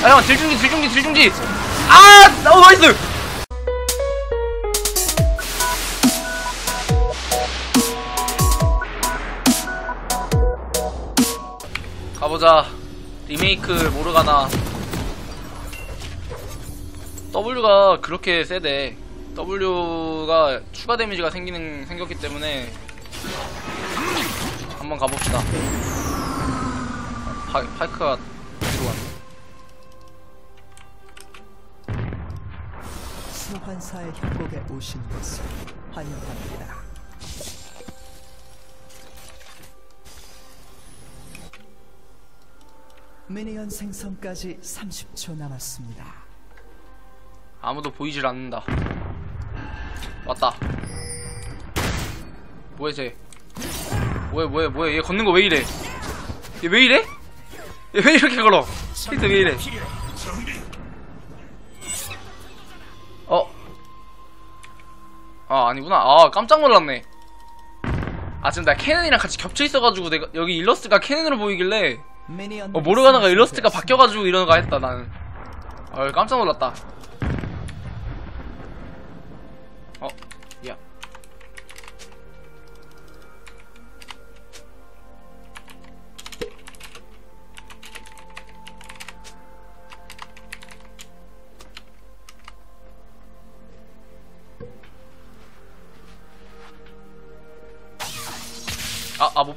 형 딜중지 딜중지 딜중지 아! 어 나이스! 가보자. 리메이크 모르가나. W가 그렇게 세대. W가 추가 데미지가 생기는 생겼기 때문에 한번 가봅시다. 파, 파이크가 뒤로 왔네 소환사의 협곡에 오신 것을 환영합니다. 미니언 생성까지 30초 남았습니다. 아무도 보이질 않는다. 왔다. 뭐야 쟤? 뭐야 뭐야 뭐야 얘 걷는 거 왜 이래? 얘 왜 이래? 얘 왜 이렇게 걸어? 힌트 왜 이래? 아 아니구나. 아 깜짝 놀랐네. 아 지금 나 캐넨이랑 같이 겹쳐 있어가지고 내가 여기 일러스트가 캐넨으로 보이길래 어 모르가나가 일러스트가 바뀌어가지고 이러는가 했다 나는. 어 깜짝 놀랐다.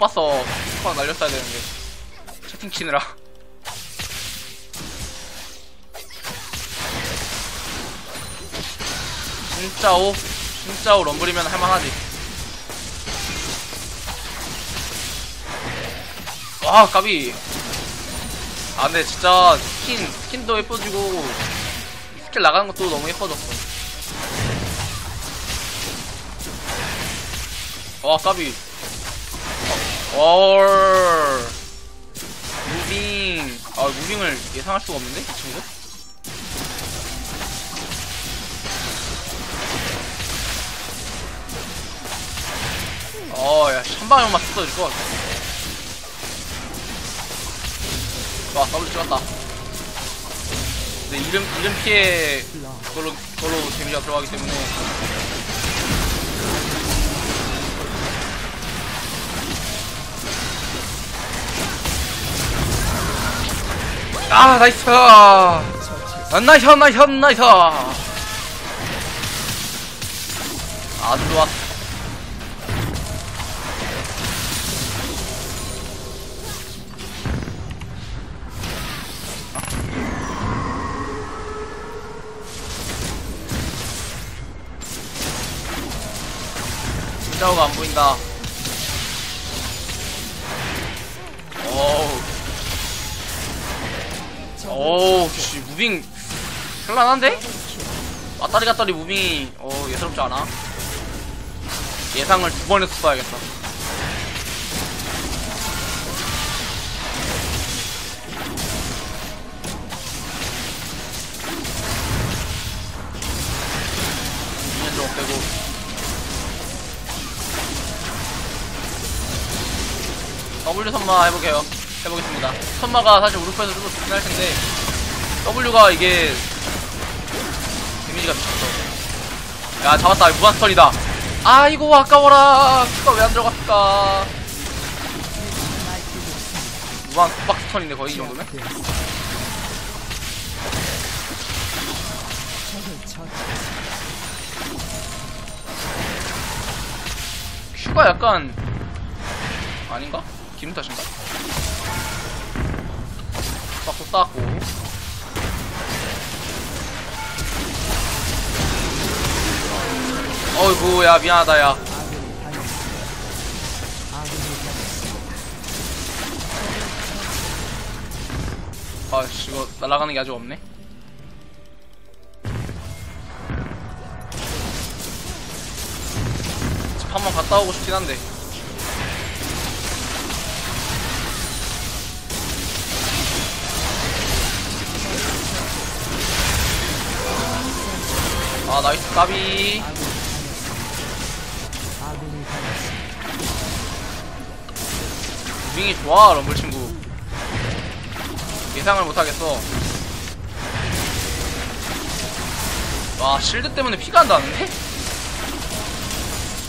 봤어. 스파 날렸어야 되는데. 채팅 치느라. 진짜 오 진짜 오 럼블이면 할만하지 와 까비 아 근데 진짜 스킨 스킨도 예뻐지고 스킬 나가는 것도 너무 예뻐졌어 와 까비 어, 월 무빙 아 무빙을 예상할 수가 없는데 이 친구 어, 야, 한 방에만 뜯어줄 것 같아. 와, 더블 찍었다. 근데 이름, 이름 피해, 그걸로, 그걸로 데미지가 들어가기 때문에. 아, 나이스! 아, 나이스, 나이스, 나이스! 아주 좋았어. 진짜오가 안 보인다. 어우, 씨, 무빙, 현란한데? 왔다리 갔다리 무빙이, 어, 예사롭지 않아? 예상을 두번 해서 써야겠다. 미니언 좀 빼고. W 선마 해보게요. 해보겠습니다. 선마가 사실 우르프에서 좀 좋긴 할 텐데 W가 이게 데미지가 미쳤어. 야 잡았다. 무한 스턴이다. 아이고 아까워라. 큐가 왜 안 들어갔을까? 무한 속박 스턴인데 거의 이 정도면? 큐가 약간 아닌가? 기름 탓인가? 닦고. 어이구 야 미안하다 야. 아씨 이거 날아가는 게 아주 없네. 집 한번 갔다 오고 싶긴 한데 아 나이스 까비. 윙이 좋아 럼블 친구. 예상을 못하겠어. 와 실드 때문에 피가 안나는데?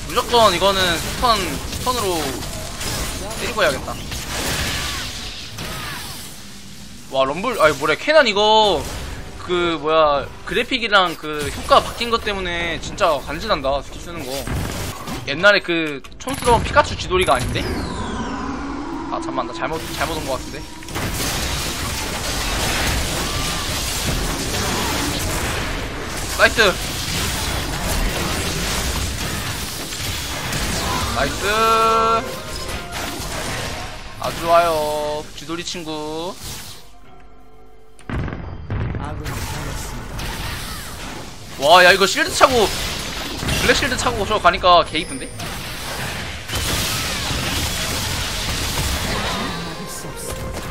무조건 이거는 스턴 스턴으로 때리고 해야겠다. 와 럼블 아니 뭐래 캐난 이거. 그 뭐야 그래픽이랑 그 효과 바뀐 것 때문에 진짜 간지난다 스킬 쓰는 거 옛날에 그 촌스러운 피카츄 지돌이가 아닌데? 아 잠만 나 잘못 잘못 온 것 같은데 나이스 나이스 아주 좋아요 쥐돌이 친구. 와 야 이거 실드 차고 블랙 실드 차고 저 가니까 개 이쁜데?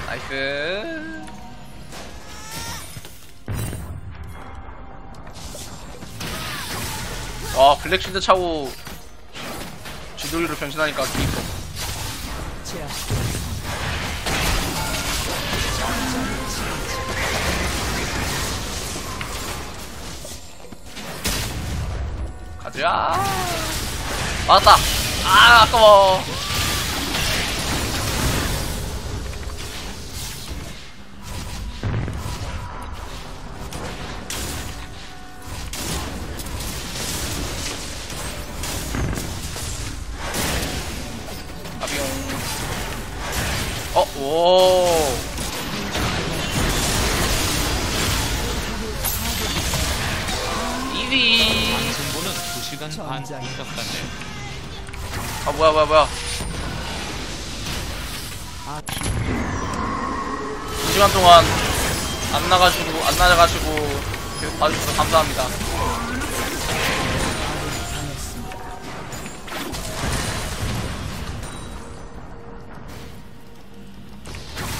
나이스 와 블랙 실드 차고 쥐돌이로 변신하니까 개 이뻐 가자 맞았다. 아 아까워. 아비용. 어, 오. 시간 반 전장. 시작됐네. 아 뭐야 뭐야 뭐야 아키 두 시간 동안 안 나가지고 안 나가지고 계속 봐주셔서 감사합니다. 당했습니다.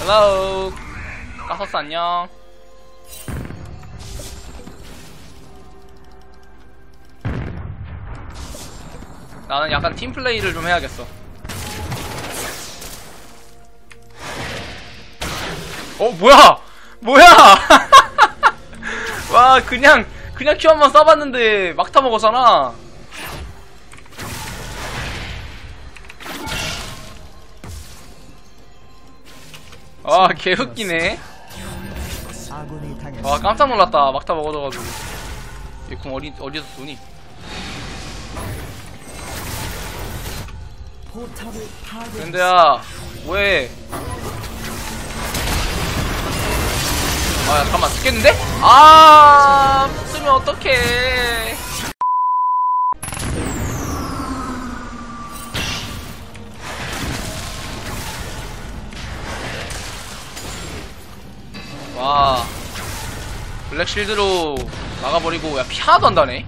헬로 까서스 안녕. 나는 약간 팀 플레이를 좀 해야겠어. 어 뭐야? 뭐야? 와 그냥 그냥 큐 한 번 써봤는데 막 타 먹었잖아. 와 개웃기네. 와 깜짝 놀랐다. 막 타 먹어줘가지고. 얘궁 어디 어디서 쏘니 밴드야 뭐해 아야 잠깐만 죽겠는데? 아 쓰면 어떡해. 와 블랙실드로 막아버리고 야 피 하나도 안 다네.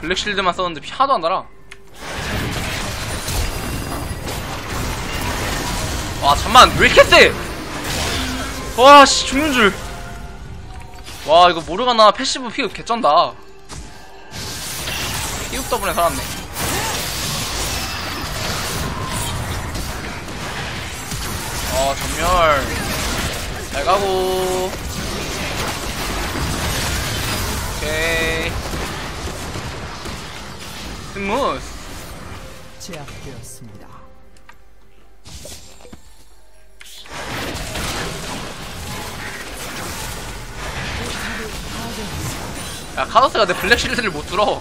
블랙실드만 썼는데 피 하나도 안 달아 와 잠만 왜 이렇게 세? 와씨 죽는 줄. 와 이거 모르가나 패시브 피흡 개쩐다. 피흡 덕분에 살았네. 어 전멸 잘 가고. 오케이. 스무스. 제압되었습니다. 야 카더스가 내 블랙 실드를 못 들어.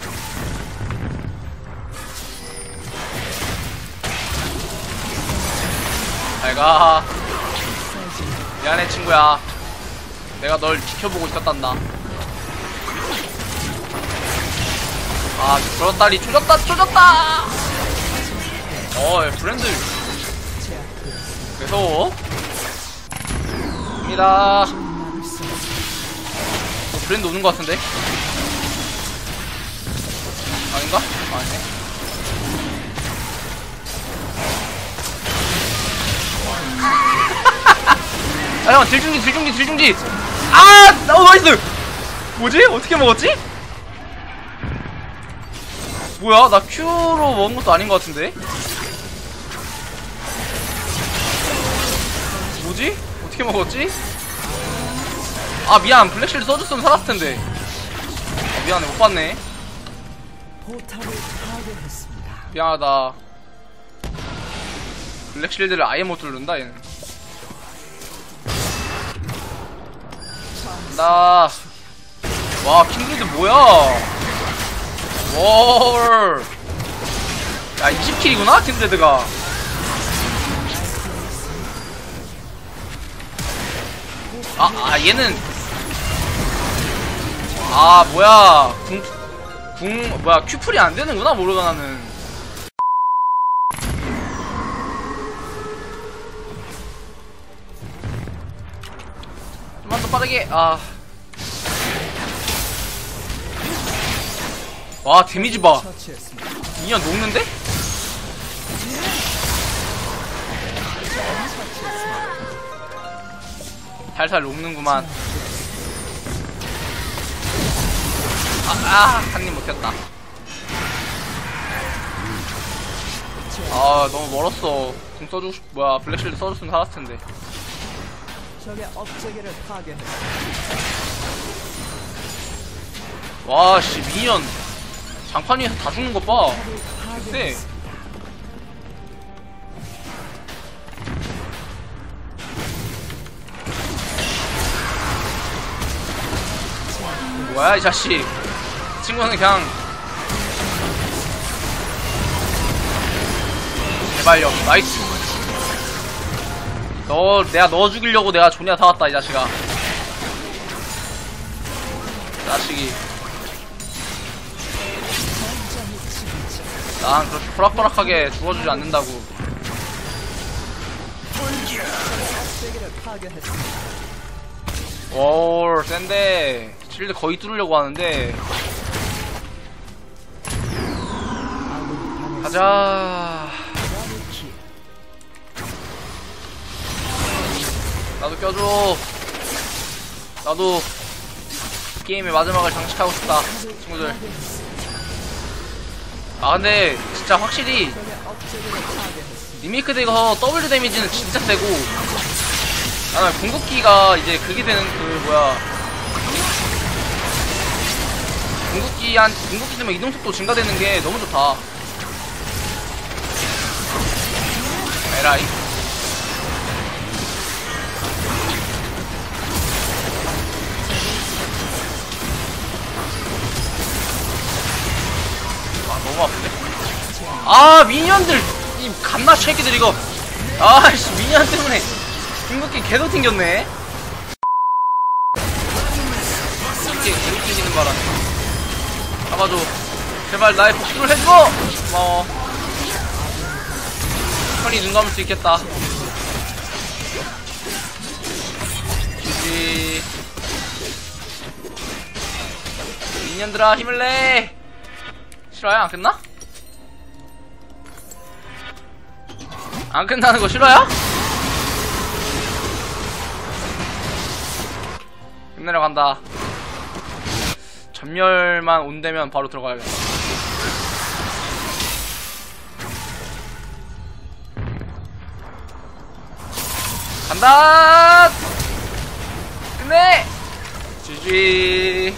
잘가. 미안해 친구야. 내가 널 지켜보고 있었단다. 아 그렇다리 조졌다 조졌다. 어 브랜드. 무서워. 입니다. 브랜드 오는 것 같은데? 아닌가? 아니네. 아, 형, 들중지, 들중지, 들중지! 아! 어, 나이스! 뭐지? 어떻게 먹었지? 뭐야? 나 Q로 먹은 것도 아닌 것 같은데? 뭐지? 어떻게 먹었지? 아 미안. 블랙실드 써줬으면 살았을 텐데. 미안해. 못 봤네. 미안하다. 블랙실드를 아예 못 뚫는다 얘는. 나... 와 킹드드 뭐야? 월. 야 20킬이구나 킹드드가. 아, 아 얘는 아 뭐야 궁, 궁 뭐야 큐플이 안 되는구나 모르가나는 좀만 더 빠르게 아. 와 데미지 봐. 2년 녹는데? 살살 녹는구만 아, 아, 한입 못했다. 아, 너무 멀었어. 궁 써주고 싶, 뭐야, 블랙실드 써줬으면 살았을 텐데. 적의 업체계를 파괴했습니다. 와, 씨, 미니언. 장판 위에서 다 죽는 것 봐. 쎄. 뭐야, 이 자식. 친구는 그냥. 제발요, 나이스. 너, 내가 너 죽이려고 내가 존야 사왔다, 이 자식아. 자식이. 난 그렇게 호락호락하게 죽어주지 않는다고. 오, 센데. 실드 거의 뚫으려고 하는데. 가자. 킬. 나도 껴줘. 나도 게임의 마지막을 장식하고 싶다. 친구들. 아, 근데 진짜 확실히. 리메이크 되서 W 데미지는 진짜 세고. 아, 궁극기가 이제 그게 되는 그, 뭐야. 궁극기 한, 궁극기 되면 이동속도 증가되는 게 너무 좋다. 에라이. 아, 너무 아픈데? 아, 미니언들! 이 갓나 새끼들 이거. 아이씨, 미니언 때문에 궁극기 개도 튕겼네. 이렇게 개도 튕기는 바람에. 잡아줘. 제발 나의 복수를 해줘! 고마워. 편히 눈 감을 수 있겠다. 지지. 미니언들아, 힘을 내! 싫어요? 안 끝나? 안 끝나는 거 싫어요? 힘내러 간다. 전멸만 온대면 바로 들어가야겠다. 간다! 끝내! GG.